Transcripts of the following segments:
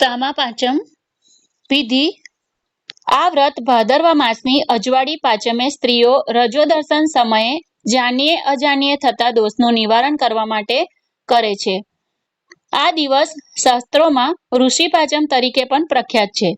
સામા પાંચમ વિધિ. આ વ્રત ભાદરવા માસની અજવાળી પાંચમે સ્ત્રીઓ રજો દર્શન સમયે જાનીએ અજાનીએ થતા દોષનું નિવારણ કરવા માટે કરે છે. આ દિવસ શાસ્ત્રોમાં ઋષિ પાંચમ તરીકે પણ પ્રખ્યાત છે.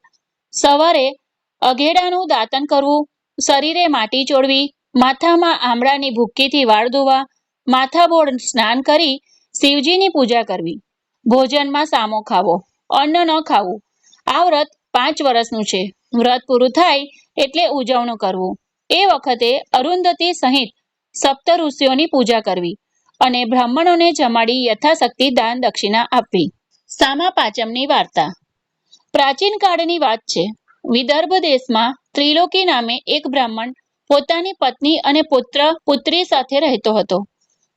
સવારે અઘેડાનું દાતન કરવું, શરીરે માટી ચોળવી, માથામાં આમળાની ભૂક્કીથી વાળ ધોવા, માથાબોળ સ્નાન કરી શિવજીની પૂજા કરવી. ભોજનમાં સામો ખાવો. અન્ન ન ખાવું. આ વ્રત પાંચ વર્ષનું છે. વ્રત પૂરું થાય એટલે ઉજવણું કરવું. એ વખતે અરુંધતી સહિત સપ્ત ઋષિઓની પૂજા કરવી અને બ્રાહ્મણોને જમાડી યથાશક્તિ દાન દક્ષિણા આપવી. સામા પાંચમની વાર્તા. પ્રાચીન કાળની વાત છે. વિદર્ભ દેશમાં ત્રિલોકી નામે એક બ્રાહ્મણ પોતાની પત્ની અને પુત્ર, પુત્રી સાથે રહેતો હતો.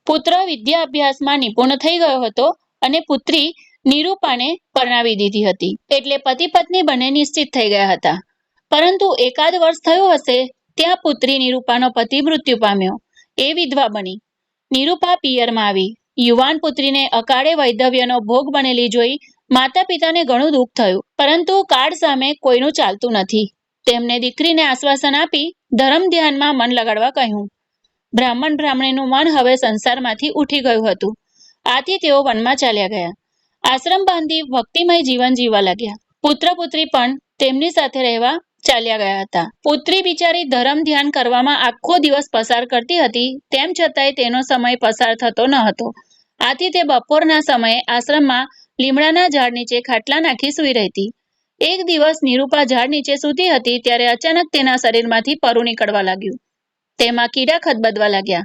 પુત્ર વિદ્યા અભ્યાસમાં નિપુણ થઈ ગયો હતો અને પુત્રી નિરૂપાને પરણાવી દીધી હતી. એટલે પતિ પત્ની બંને નિશ્ચિત થઈ ગયા હતા. પરંતુ એકાદ વર્ષ થયું હશે, ત્યાં પુત્રી નિરૂપાનો પતિ મૃત્યુ પામ્યો. એ વિધવા બની. નિરૂપા પિયરમાં આવી. યુવાન પુત્રીને અકાળે વૈધવ્યનો ભોગ બનેલી જોઈ માતા પિતાને ઘણું દુઃખ થયું. પરંતુ કાળ સામે કોઈનું ચાલતું નથી. તેમને દીકરીને આશ્વાસન આપી ધર્મ ધ્યાનમાં મન લગાડવા કહ્યું. બ્રાહ્મણ બ્રાહ્મણીનું મન હવે સંસારમાંથી ઉઠી ગયું હતું. આથી તેઓ વનમાં ચાલ્યા ગયા. આશ્રમ બાંધી ભક્તિમય જીવન જીવવા લાગ્યા. પુત્ર પુત્રી પણ તેમની સાથે રહેવા ચાલ્યા ગયા હતા. પુત્રી બિચારી ધર્મ ધ્યાન કરવામાં આખો દિવસ પસાર કરતી હતી, તેમ છતાંય તેનો સમય પસાર થતો ન હતો. આથી તે બપોરના સમયે આશ્રમમાં લીમડાના ઝાડ નીચે ખાટલા નાખી સૂઈ રહેતી. એક દિવસ નિરૂપા ઝાડ નીચે સૂતી હતી, ત્યારે અચાનક તેના શરીરમાંથી પરુ નીકળવા લાગ્યું. તેમાં કીડા ખદબદવા લાગ્યા.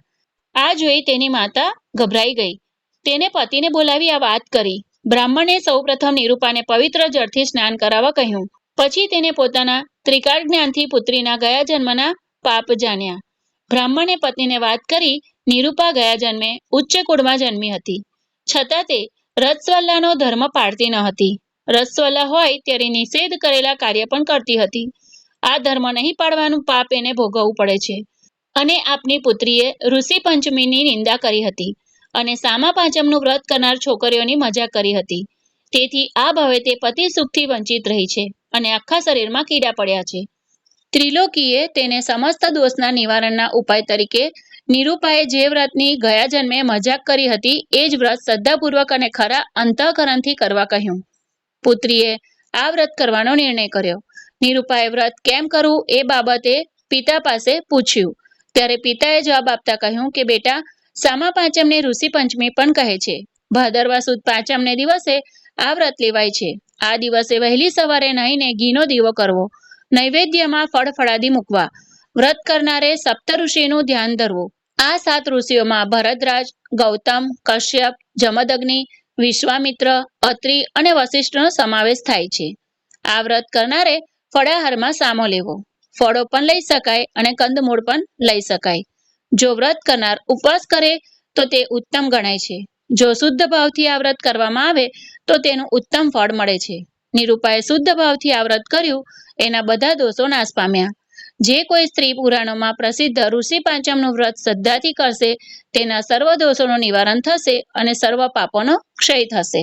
આ જોઈ તેની માતા ગભરાઈ ગઈ. તેને પતિને બોલાવી આ વાત કરી. બ્રાહ્મણે સૌપ્રથમ નિરૂપાને પવિત્ર જળથી સ્નાન કરાવવા કહ્યું. પછી તેને પોતાના ત્રિકાળ જ્ઞાનથી પુત્રીના ગયા જન્મના પાપ જાણ્યા. બ્રાહ્મણે પત્નીને વાત કરી, નિરૂપા ગયા જન્મે ઉચ્ચ કુળમાં જન્મી હતી. છતાં તે રસવલ્લાનો ધર્મ પાળતી ન હતી. રસવલ્લા હોય ત્યારે નિષેધ કરેલા કાર્ય પણ કરતી હતી. આ ધર્મ નહીં પાડવાનું પાપ એને ભોગવવું પડે છે. અને આપની પુત્રીએ ઋષિ પંચમીની નિંદા કરી હતી. અને સામા પાંચમનું વ્રત કરનાર છોકરીઓની મજા કરી હતી. તેથી આ ભાવે તે પતિ સુખથી વંચિત રહી છે અને આખા શરીરમાં કીડા પડ્યા છે. ત્રિલોકીએ તેને સમસ્ત દોષના નિવારણના ઉપાય તરીકે નિરૂપાએ જે વ્રતની ગયા જન્મે મજાક કરી હતી, એ જ વ્રત શ્રદ્ધાપૂર્વક અને ખરા અંતઃકરણથી કરવા કહ્યું. પુત્રીએ આ વ્રત કરવાનો નિર્ણય કર્યો. નિરૂપાએ વ્રત કેમ કરવું એ બાબતે પિતા પાસે પૂછ્યું. ત્યારે પિતાએ જવાબ આપતા કહ્યું કે, બેટા સામા પાંચમને ઋષિ પંચમી પણ કહે છે. ભાદરવા સુદ પાંચમને દિવસે આ વ્રત લેવાય છે. આ દિવસે વહેલી સવારે નહીને ઘીનો દીવો કરવો, નૈવેદ્યમાં ફળફળાદી મૂકવા, વ્રત કરનારે સપ્ત ઋષિનું ધ્યાન ધરવું. આ સાત ઋષિઓમાં ભરતરાજ, ગૌતમ, કશ્યપ, જમદગ્નિ, વિશ્વામિત્ર, અત્રિ અને વશિષ્ઠનો સમાવેશ થાય છે. આ વ્રત કરનારે ફળાહારમાં સામો લેવો. ફળો પણ લઈ શકાય અને કંદમૂળ પણ લઈ શકાય. જો વ્રત કરનાર ઉપવાસ કરે, તો તે ઉત્તમ ગણાય છે. જો શુદ્ધ ભાવથી આ વ્રત કરવામાં આવે, તો તેનું ઉત્તમ ફળ મળે છે. નિરૂપાએ શુદ્ધ ભાવથી આ વ્રત કર્યું, એના બધા દોષો નાશ પામ્યા. જે કોઈ સ્ત્રી પુરાણોમાં પ્રસિદ્ધ ઋષિ પાંચમનું વ્રત શ્રદ્ધાથી કરશે, તેના સર્વ દોષોનું નિવારણ થશે અને સર્વ પાપોનો ક્ષય થશે.